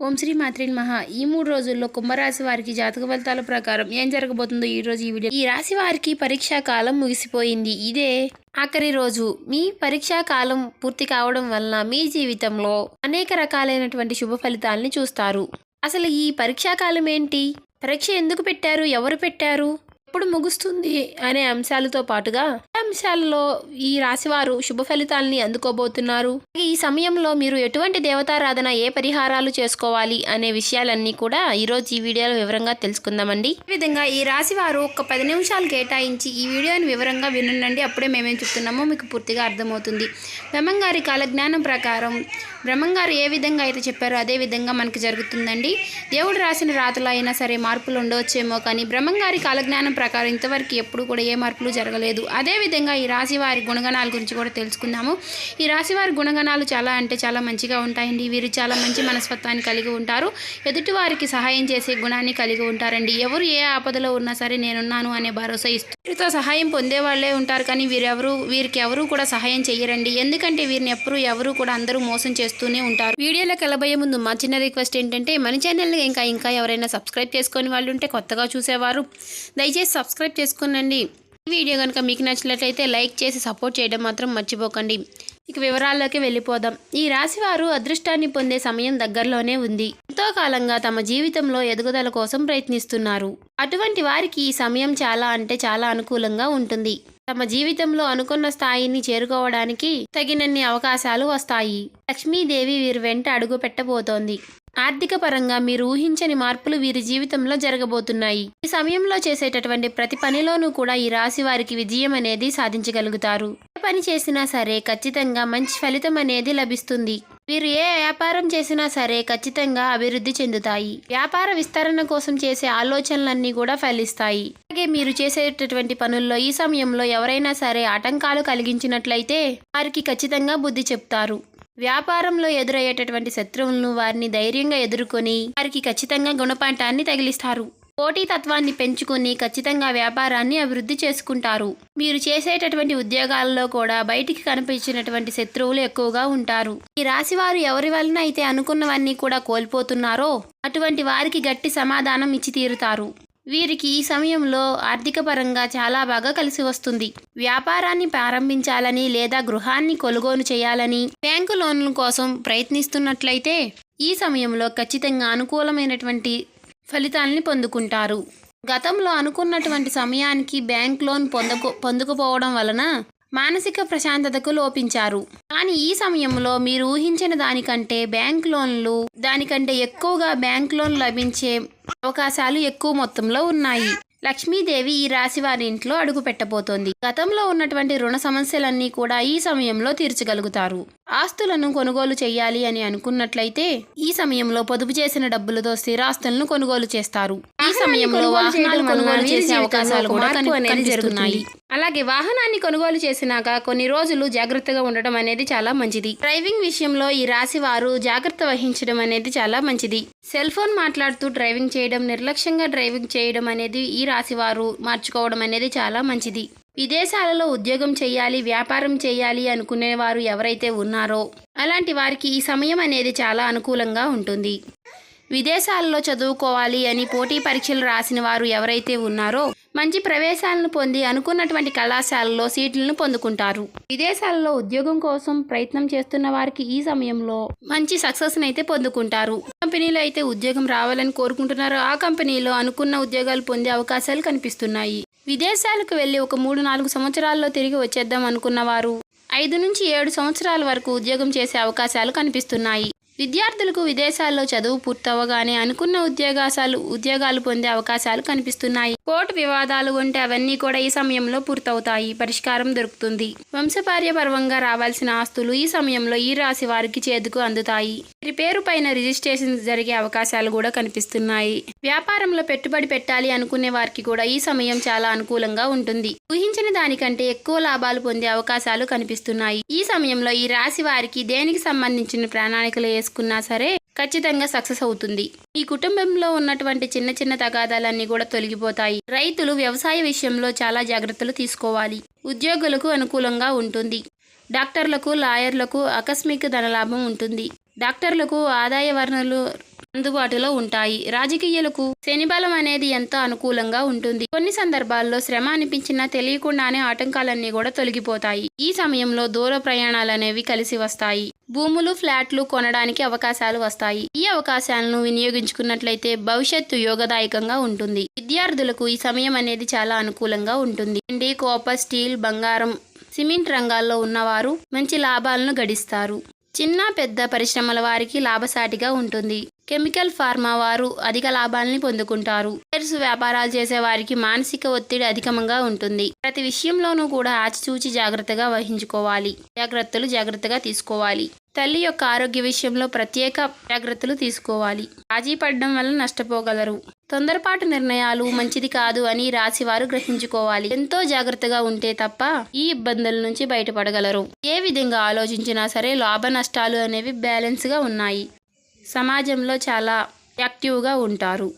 ఓం శ్రీ మాత్రిన్ మహా ఈ మూడు రోజుల్లో కుంభరాశి వారికి జాతక ఫలితాల ప్రకారం ఏం జరగబోతుందో ఈ రోజు ఈ వీడియో. ఈ రాశి వారికి పరీక్షా కాలం ముగిసిపోయింది. ఇదే ఆఖరి రోజు. మీ పరీక్షా కాలం పూర్తి కావడం వలన మీ జీవితంలో అనేక రకాలైనటువంటి శుభ ఫలితాలని చూస్తారు. అసలు ఈ పరీక్షా కాలం ఏంటి? పరీక్ష ఎందుకు పెట్టారు? ఎవరు పెట్టారు? ఎప్పుడు ముగుస్తుంది అనే అంశాలతో పాటుగా ఈ అంశాలలో ఈ రాశివారు శుభ ఫలితాలని అందుకోబోతున్నారు? ఈ సమయంలో మీరు ఎటువంటి దేవతారాధన ఏ పరిహారాలు చేసుకోవాలి అనే విషయాలన్నీ కూడా ఈరోజు ఈ వీడియోలో వివరంగా తెలుసుకుందామండి. ఈ విధంగా ఈ రాశి వారు ఒక పది నిమిషాలు కేటాయించి ఈ వీడియోని వివరంగా వినండి. అప్పుడే మేమేం చెప్తున్నామో మీకు పూర్తిగా అర్థమవుతుంది. బ్రహ్మంగారి కాలజ్ఞానం ప్రకారం బ్రహ్మంగారు ఏ విధంగా అయితే చెప్పారో అదే విధంగా మనకి జరుగుతుందండి. దేవుడు రాసిన రాతలు అయినా సరే మార్పులు ఉండవచ్చేమో కానీ బ్రహ్మంగారి కాలజ్ఞానం ప్రకారం ఇంతవరకు ఎప్పుడు కూడా ఏ మార్పులు జరగలేదు. అదేవిధంగా ఈ రాశి వారి గుణగణాల గురించి కూడా తెలుసుకుందాము. ఈ రాశి వారి గుణగణాలు చాలా అంటే చాలా మంచిగా ఉంటాయండి. వీరు చాలా మంచి మనస్తత్వాన్ని కలిగి ఉంటారు. ఎదుటి వారికి సహాయం చేసే గుణాన్ని కలిగి ఉంటారండి. ఎవరు ఏ ఆపదలో ఉన్నా సరే నేనున్నాను అనే భరోసా ఇస్తూ వీరితో సహాయం పొందే వాళ్ళే ఉంటారు కానీ వీరెవరు వీరికి ఎవరు కూడా సహాయం చేయరండి ఎందుకంటే వీరిని ఎప్పుడు ఎవరు కూడా అందరూ మోసం చేస్తూనే ఉంటారు. వీడియోలో కలబోయే ముందు మా చిన్న రిక్వెస్ట్ ఏంటంటే మన ఛానల్ని ఇంకా ఇంకా ఎవరైనా సబ్స్క్రైబ్ చేసుకొని వాళ్ళు ఉంటే కొత్తగా చూసేవారు. దయచేసి సబ్స్క్రైబ్ చేసుకోనండి. ఈ వీడియో కనుక మీకు నచ్చినట్లయితే లైక్ చేసి సపోర్ట్ చేయడం మాత్రం మర్చిపోకండి. ఇక వివరాల్లోకి వెళ్ళిపోదాం. ఈ రాశి వారు అదృష్టాన్ని పొందే సమయం దగ్గరలోనే ఉంది. ఎంతో కాలంగా తమ జీవితంలో ఎదుగుదల కోసం ప్రయత్నిస్తున్నారు. అటువంటి వారికి ఈ సమయం చాలా అంటే చాలా అనుకూలంగా ఉంటుంది. తమ జీవితంలో అనుకున్న స్థాయిని చేరుకోవడానికి తగినన్ని అవకాశాలు వస్తాయి. లక్ష్మీదేవి వీరి వెంట అడుగు పెట్టబోతోంది. ఆర్థిక పరంగా మీరు ఊహించని మార్పులు వీరి జీవితంలో జరగబోతున్నాయి. ఈ సమయంలో చేసేటటువంటి ప్రతి పనిలోనూ కూడా ఈ రాశి వారికి విజయం అనేది సాధించగలుగుతారు. ఏ పని చేసినా సరే ఖచ్చితంగా మంచి ఫలితం అనేది లభిస్తుంది. వీరు ఏ వ్యాపారం చేసినా సరే ఖచ్చితంగా అభివృద్ధి చెందుతాయి. వ్యాపార విస్తరణ కోసం చేసే ఆలోచనలన్నీ కూడా ఫలిస్తాయి. అలాగే మీరు చేసేటటువంటి పనుల్లో ఈ సమయంలో ఎవరైనా సరే ఆటంకాలు కలిగించినట్లయితే వారికి ఖచ్చితంగా బుద్ధి చెప్తారు. వ్యాపారంలో ఎదురయ్యేటటువంటి శత్రువులను వారిని ధైర్యంగా ఎదుర్కొని వారికి ఖచ్చితంగా గుణపాఠాన్ని తగిలిస్తారు. పోటీతత్వాన్ని పెంచుకొని ఖచ్చితంగా వ్యాపారాన్ని అభివృద్ధి చేసుకుంటారు. మీరు చేసేటటువంటి ఉద్యోగాల్లో కూడా బయటికి కనిపించినటువంటి శత్రువులు ఎక్కువగా ఉంటారు. ఈ రాశి వారు ఎవరి వలన అయితే అనుకున్నవన్నీ కూడా కోల్పోతున్నారో అటువంటి వారికి గట్టి సమాధానం ఇచ్చి తీరుతారు వీరికి ఈ సమయంలో ఆర్థిక పరంగా చాలా బాగా కలిసి వస్తుంది. వ్యాపారాన్ని ప్రారంభించాలని లేదా గృహాన్ని కొనుగోలు చేయాలని బ్యాంకు లోన్ల కోసం ప్రయత్నిస్తున్నట్లయితే ఈ సమయంలో ఖచ్చితంగా అనుకూలమైనటువంటి ఫలితాలని పొందుకుంటారు. గతంలో అనుకున్నటువంటి సమయానికి బ్యాంక్ లోన్ పొందకు పొందకపోవడం వలన మానసిక ప్రశాంతతకు లోపించారు. కానీ ఈ సమయంలో మీరు ఊహించిన దానికంటే బ్యాంక్ లోన్లు దానికంటే ఎక్కువగా బ్యాంక్ లోన్ లభించే అవకాశాలు ఎక్కువ మొత్తంలో ఉన్నాయి. లక్ష్మీదేవి ఈ రాశి వారి ఇంట్లో అడుగు పెట్టబోతోంది. గతంలో ఉన్నటువంటి రుణ సమస్యలన్నీ కూడా ఈ సమయంలో తీర్చగలుగుతారు. ఆస్తులను కొనుగోలు చేయాలి అని అనుకున్నట్లయితే ఈ సమయంలో పొదుపు చేసిన డబ్బులతో స్థిరాస్తులను కొనుగోలు చేస్తారు. ఈ సమయంలో వాహనాలు కొనుగోలు చేసే అవకాశాలు కూడా కనిపిస్తున్నాయి. అలాగే వాహనాన్ని కొనుగోలు చేసినాక కొన్ని రోజులు జాగ్రత్తగా ఉండడం అనేది చాలా మంచిది. డ్రైవింగ్ విషయంలో ఈ రాశి వారు జాగ్రత్త వహించడం అనేది చాలా మంచిది. సెల్ ఫోన్ మాట్లాడుతూ డ్రైవింగ్ చేయడం నిర్లక్ష్యంగా డ్రైవింగ్ చేయడం అనేది ఈ రాశివారు మార్చుకోవడం అనేది చాలా మంచిది. విదేశాలలో ఉద్యోగం చేయాలి వ్యాపారం చేయాలి అనుకునేవారు ఎవరైతే ఉన్నారో అలాంటి వారికి ఈ సమయం అనేది చాలా అనుకూలంగా ఉంటుంది. విదేశాల్లో చదువుకోవాలి అని పోటీ పరీక్షలు రాసిన వారు ఎవరైతే ఉన్నారో మంచి ప్రవేశాలను పొంది అనుకున్నటువంటి కళాశాలలో సీట్లను పొందుకుంటారు. విదేశాల్లో ఉద్యోగం కోసం ప్రయత్నం చేస్తున్న వారికి ఈ సమయంలో మంచి సక్సెస్ అయితే పొందుకుంటారు. కంపెనీలో అయితే ఉద్యోగం రావాలని కోరుకుంటున్నారో ఆ కంపెనీలో అనుకున్న ఉద్యోగాలు పొందే అవకాశాలు కనిపిస్తున్నాయి. విదేశాలకు వెళ్ళి ఒక మూడు నాలుగు సంవత్సరాల్లో తిరిగి వచ్చేద్దాం అనుకున్న వారు ఐదు నుంచి ఏడు సంవత్సరాల వరకు ఉద్యోగం చేసే అవకాశాలు కనిపిస్తున్నాయి. విద్యార్థులకు విదేశాల్లో చదువు పూర్తవగానే అనుకున్న ఉద్యోగాసాలు ఉద్యోగాలు పొందే అవకాశాలు కనిపిస్తున్నాయి. కోర్టు వివాదాలు ఉంటే అవన్నీ కూడా ఈ సమయంలో పూర్తవుతాయి. పరిష్కారం దొరుకుతుంది. వంశపార్యపర్వంగా రావాల్సిన ఆస్తులు ఈ సమయంలో ఈ రాశి వారికి చేదుకు అందుతాయి. వీరి పేరు పైన రిజిస్ట్రేషన్ జరిగే అవకాశాలు కూడా కనిపిస్తున్నాయి. వ్యాపారంలో పెట్టుబడి పెట్టాలి అనుకునే వారికి కూడా ఈ సమయం చాలా అనుకూలంగా ఉంటుంది. ఊహించిన దానికంటే ఎక్కువ లాభాలు పొందే అవకాశాలు కనిపిస్తున్నాయి. ఈ సమయంలో ఈ రాశి వారికి దేనికి సంబంధించిన ప్రణాళికలు వేసుకున్నా సరే ఖచ్చితంగా సక్సెస్ అవుతుంది. ఈ కుటుంబంలో ఉన్నటువంటి చిన్న చిన్న తగాదాలన్నీ కూడా తొలగిపోతాయి. రైతులు వ్యవసాయ విషయంలో చాలా జాగ్రత్తలు తీసుకోవాలి. ఉద్యోగులకు అనుకూలంగా ఉంటుంది. డాక్టర్లకు లాయర్లకు ఆకస్మిక ధనలాభం ఉంటుంది. డాక్టర్లకు ఆదాయ వనరులు అందుబాటులో ఉంటాయి. రాజకీయులకు శనిబలం అనేది ఎంతో అనుకూలంగా ఉంటుంది. కొన్ని సందర్భాల్లో శ్రమ అనిపించినా తెలియకుండానే ఆటంకాలన్నీ కూడా తొలగిపోతాయి. ఈ సమయంలో దూర ప్రయాణాలు అనేవి కలిసి వస్తాయి. భూములు ఫ్లాట్లు కొనడానికి అవకాశాలు వస్తాయి. ఈ అవకాశాలను వినియోగించుకున్నట్లయితే భవిష్యత్తు యోగదాయకంగా ఉంటుంది. విద్యార్థులకు ఈ సమయం అనేది చాలా అనుకూలంగా ఉంటుంది. వెండి కోపర్ స్టీల్ బంగారం సిమెంట్ రంగాల్లో ఉన్నవారు మంచి లాభాలను గడిస్తారు. చిన్న పెద్ద పరిశ్రమల వారికి లాభసాటిగా ఉంటుంది. కెమికల్ ఫార్మా వారు అధిక లాభాలని పొందుకుంటారు. షేర్స్ వ్యాపారాలు చేసే వారికి మానసిక ఒత్తిడి అధికంగా ఉంటుంది. ప్రతి విషయంలోనూ కూడా ఆచితూచి జాగ్రత్తగా వహించుకోవాలి. జాగ్రత్తలు జాగ్రత్తగా తీసుకోవాలి. తల్లి యొక్క ఆరోగ్య విషయంలో ప్రత్యేక జాగ్రత్తలు తీసుకోవాలి. రాజీ పడడం వల్ల నష్టపోగలరు. తొందరపాటు నిర్ణయాలు మంచిది కాదు అని రాశివారు గ్రహించుకోవాలి. ఎంతో జాగ్రత్తగా ఉంటే తప్ప ఈ ఇబ్బందుల నుంచి బయటపడగలరు. ఏ విధంగా ఆలోచించినా సరే లాభ నష్టాలు అనేవి బ్యాలెన్స్గా ఉన్నాయి. సమాజంలో చాలా యాక్టివ్గా ఉంటారు.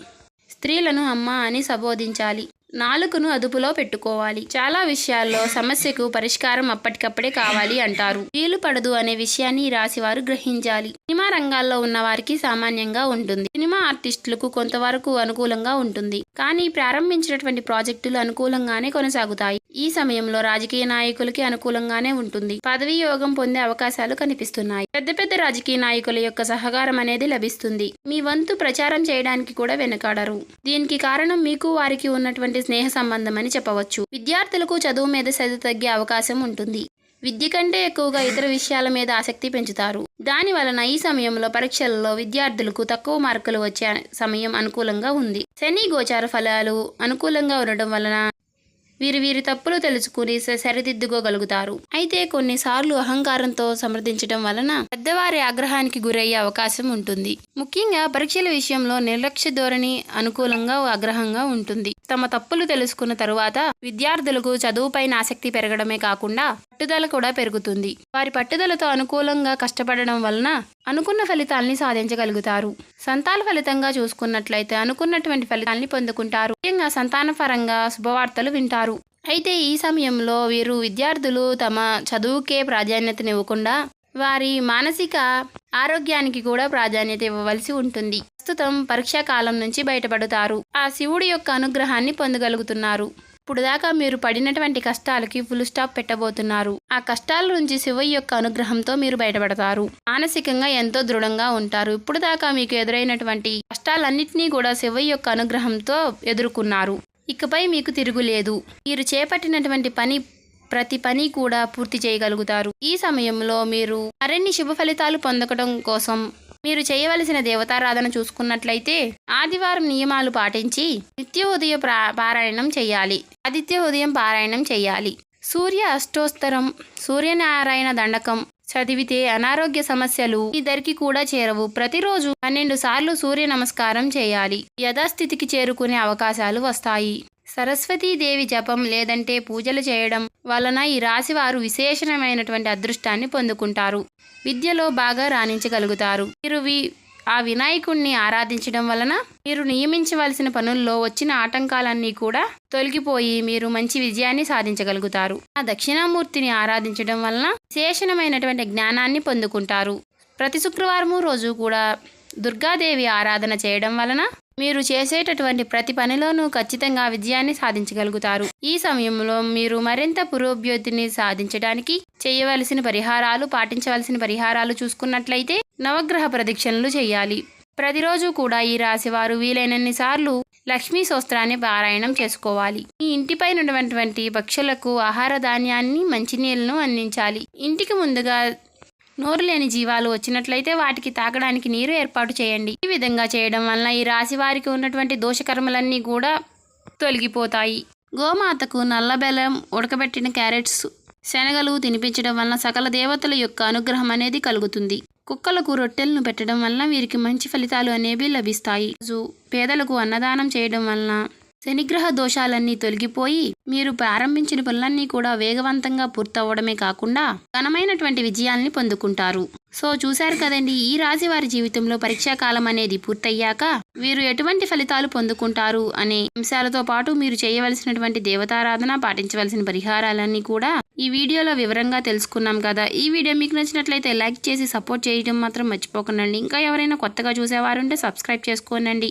స్త్రీలను అమ్మ అని సంబోధించాలి. నాలుకను అదుపులో పెట్టుకోవాలి. చాలా విషయాల్లో సమస్యకు పరిష్కారం అప్పటికప్పుడే కావాలి అంటారు. వీలు పడదు అనే విషయాన్ని రాశివారు గ్రహించాలి. సినిమా రంగాల్లో ఉన్న వారికి సామాన్యంగా ఉంటుంది. సినిమా ఆర్టిస్టులకు కొంతవరకు అనుకూలంగా ఉంటుంది. కానీ ప్రారంభించినటువంటి ప్రాజెక్టులు అనుకూలంగానే కొనసాగుతాయి. ఈ సమయంలో రాజకీయ నాయకులకి అనుకూలంగానే ఉంటుంది. పదవీ యోగం పొందే అవకాశాలు కనిపిస్తున్నాయి. పెద్ద పెద్ద రాజకీయ నాయకుల యొక్క సహకారం అనేది లభిస్తుంది. మీ వంతు ప్రచారం చేయడానికి కూడా వెనకాడరు. దీనికి కారణం మీకు వారికి ఉన్నటువంటి స్నేహ సంబంధం అని చెప్పవచ్చు. విద్యార్థులకు చదువు మీద శ్రద్ధ తగ్గే అవకాశం ఉంటుంది. విద్య కంటే ఎక్కువగా ఇతర విషయాల మీద ఆసక్తి పెంచుతారు. దాని వలన ఈ సమయంలో పరీక్షలలో విద్యార్థులకు తక్కువ మార్కులు వచ్చే సమయం అనుకూలంగా ఉంది. శని గోచార ఫలాలు అనుకూలంగా ఉండడం వలన వీరు వీరి తప్పులు తెలుసుకుని సరిదిద్దుకోగలుగుతారు. అయితే కొన్నిసార్లు అహంకారంతో సమర్థించడం వలన పెద్దవారి ఆగ్రహానికి గురయ్యే అవకాశం ఉంటుంది. ముఖ్యంగా పరీక్షల విషయంలో నిర్లక్ష్య ధోరణి అనుకూలంగా ఆగ్రహంగా ఉంటుంది. తమ తప్పులు తెలుసుకున్న తరువాత విద్యార్థులకు చదువుపైన ఆసక్తి పెరగడమే కాకుండా పట్టుదల కూడా పెరుగుతుంది. వారి పట్టుదలతో అనుకూలంగా కష్టపడడం వలన అనుకున్న ఫలితాల్ని సాధించగలుగుతారు. సంతాన ఫలితంగా చూసుకున్నట్లయితే అనుకున్నటువంటి ఫలితాల్ని పొందుకుంటారు. ముఖ్యంగా సంతాన పరంగా శుభవార్తలు వింటారు. అయితే ఈ సమయంలో వీరు విద్యార్థులు తమ చదువుకే ప్రాధాన్యతనివ్వకుండా వారి మానసిక ఆరోగ్యానికి కూడా ప్రాధాన్యత ఇవ్వవలసి ఉంటుంది. ప్రస్తుతం పరీక్షా కాలం నుంచి బయటపడతారు. ఆ శివుడి యొక్క అనుగ్రహాన్ని పొందగలుగుతున్నారు. ఇప్పుడు దాకా మీరు పడినటువంటి కష్టాలకి ఫుల్ స్టాప్ పెట్టబోతున్నారు. ఆ కష్టాల నుంచి శివయ్య యొక్క అనుగ్రహంతో మీరు బయటపడతారు. మానసికంగా ఎంతో దృఢంగా ఉంటారు. ఇప్పుడు దాకా మీకు ఎదురైనటువంటి కష్టాలన్నింటినీ కూడా శివయ్య యొక్క అనుగ్రహంతో ఎదుర్కొన్నారు. ఇకపై మీకు తిరుగులేదు మీరు చేపట్టినటువంటి పని ప్రతి పని కూడా పూర్తి చేయగలుగుతారు. ఈ సమయంలో మీరు మరిన్ని శుభ ఫలితాలు పొందడం కోసం మీరు చేయవలసిన దేవతారాధన చూసుకున్నట్లయితే ఆదివారం నియమాలు పాటించి నిత్య ఉదయ పారాయణం చేయాలి. ఆదిత్య ఉదయం పారాయణం చేయాలి. సూర్య అష్టోత్తరం సూర్యనారాయణ దండకం చదివితే అనారోగ్య సమస్యలు ఇద్దరికి కూడా చేరవు. ప్రతిరోజు పన్నెండు సార్లు సూర్య నమస్కారం చేయాలి. యథాస్థితికి చేరుకునే అవకాశాలు వస్తాయి. సరస్వతీదేవి జపం లేదంటే పూజలు చేయడం వలన ఈ రాశి వారు విశేషమైనటువంటి అదృష్టాన్ని పొందుకుంటారు. విద్యలో బాగా రాణించగలుగుతారు. మీరు వి ఆ వినాయకుణ్ణి ఆరాధించడం వలన మీరు నియమించవలసిన పనుల్లో వచ్చిన ఆటంకాలన్నీ కూడా తొలగిపోయి మీరు మంచి విజయాన్ని సాధించగలుగుతారు. ఆ దక్షిణామూర్తిని ఆరాధించడం వలన విశేషమైనటువంటి జ్ఞానాన్ని పొందుకుంటారు. ప్రతి శుక్రవారము రోజు కూడా దుర్గాదేవి ఆరాధన చేయడం వలన మీరు చేసేటటువంటి ప్రతి పనిలోనూ ఖచ్చితంగా విజయాన్ని సాధించగలుగుతారు. ఈ సమయంలో మీరు మరింత పురోభివృద్ధిని సాధించడానికి చేయవలసిన పరిహారాలు పాటించవలసిన పరిహారాలు చూసుకున్నట్లయితే నవగ్రహ ప్రదక్షిణలు చేయాలి. ప్రతిరోజు కూడా ఈ రాశి వారు వీలైనన్ని సార్లు లక్ష్మీ సోస్త్రాన్ని పారాయణం చేసుకోవాలి. మీ ఇంటిపై ఉన్నటువంటి పక్షులకు ఆహార ధాన్యాన్ని మంచినీళ్ళను అందించాలి. ఇంటికి ముందుగా నోరు లేని జీవాలు వచ్చినట్లయితే వాటికి తాగడానికి నీరు ఏర్పాటు చేయండి. ఈ విధంగా చేయడం వలన ఈ రాశి వారికి ఉన్నటువంటి దోషకర్మలన్నీ కూడా తొలగిపోతాయి. గోమాతకు నల్ల బెల్లం ఉడకబెట్టిన క్యారెట్స్ శనగలు తినిపించడం వలన సకల దేవతల యొక్క అనుగ్రహం అనేది కలుగుతుంది. కుక్కలకు రొట్టెలను పెట్టడం వలన వీరికి మంచి ఫలితాలు అనేవి లభిస్తాయి. పేదలకు అన్నదానం చేయడం వలన శనిగ్రహ దోషాలన్నీ తొలగిపోయి మీరు ప్రారంభించిన పనులన్నీ కూడా వేగవంతంగా పూర్తవడమే కాకుండా ఘనమైనటువంటి విజయాల్ని పొందుకుంటారు. సో చూశారు కదండి ఈ రాశి వారి జీవితంలో పరీక్షా కాలం అనేది పూర్తయ్యాక వీరు ఎటువంటి ఫలితాలు పొందుకుంటారు అనే అంశాలతో పాటు మీరు చేయవలసినటువంటి దేవతారాధన పాటించవలసిన పరిహారాలన్నీ కూడా ఈ వీడియోలో వివరంగా తెలుసుకున్నాం కదా. ఈ వీడియో మీకు నచ్చినట్లయితే లైక్ చేసి సపోర్ట్ చేయడం మాత్రం మర్చిపోకండి. ఇంకా ఎవరైనా కొత్తగా చూసేవారుంటే సబ్స్క్రైబ్ చేసుకోనండి.